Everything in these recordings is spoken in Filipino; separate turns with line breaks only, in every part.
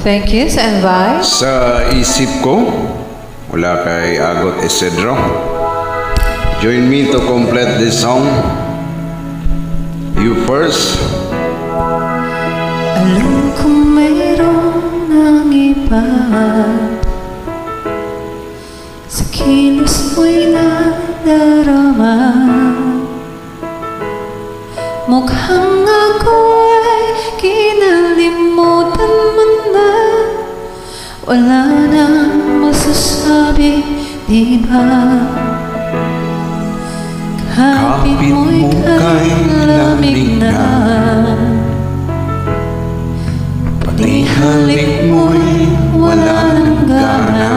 Thank you sa invite.
Sa isip ko, wala kay Agot Isidro. Join me to complete this song. You first.
Alam kong mayroon ng iba Sa kilos mo'y nadarama Mukhang Wala nang masasabi, di ba? Kapit
Kapit
mo'y
mo kay
kay lamig na
Pati halik mo'y wala nang gana.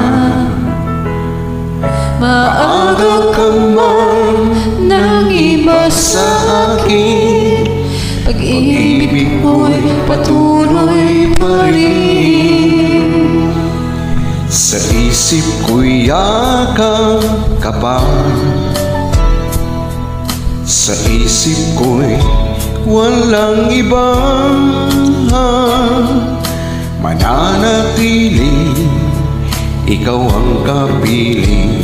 Maaga ka man nang iba sa akin Pag-ibig mo'y patuloy
yakap ka pa. Sa isip ko'y walang ibang Mananatiling ikaw ang kapiling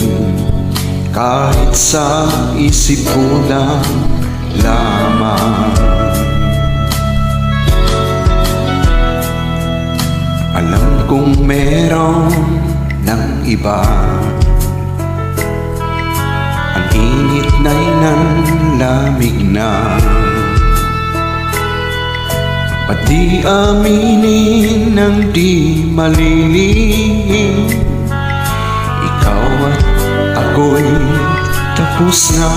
Kahit sa isip ko lang lamang. Alam kong meron ng iba. Ang init na'y nanlamig na. Pati aminin ng di malilihim? Ikaw at ako'y tapos na.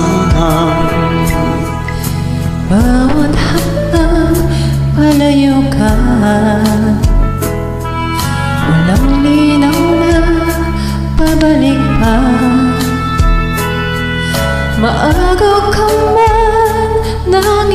Bawat hakbang palayo ka Maaga ka man nang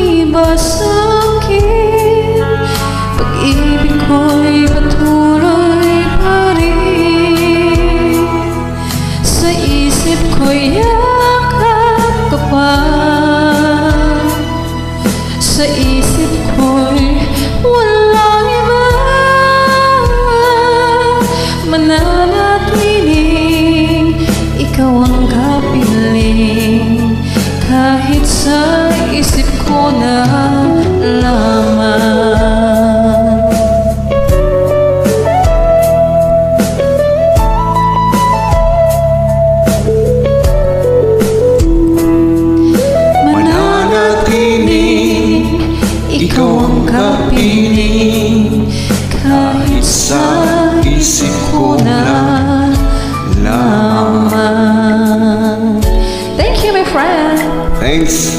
lamang.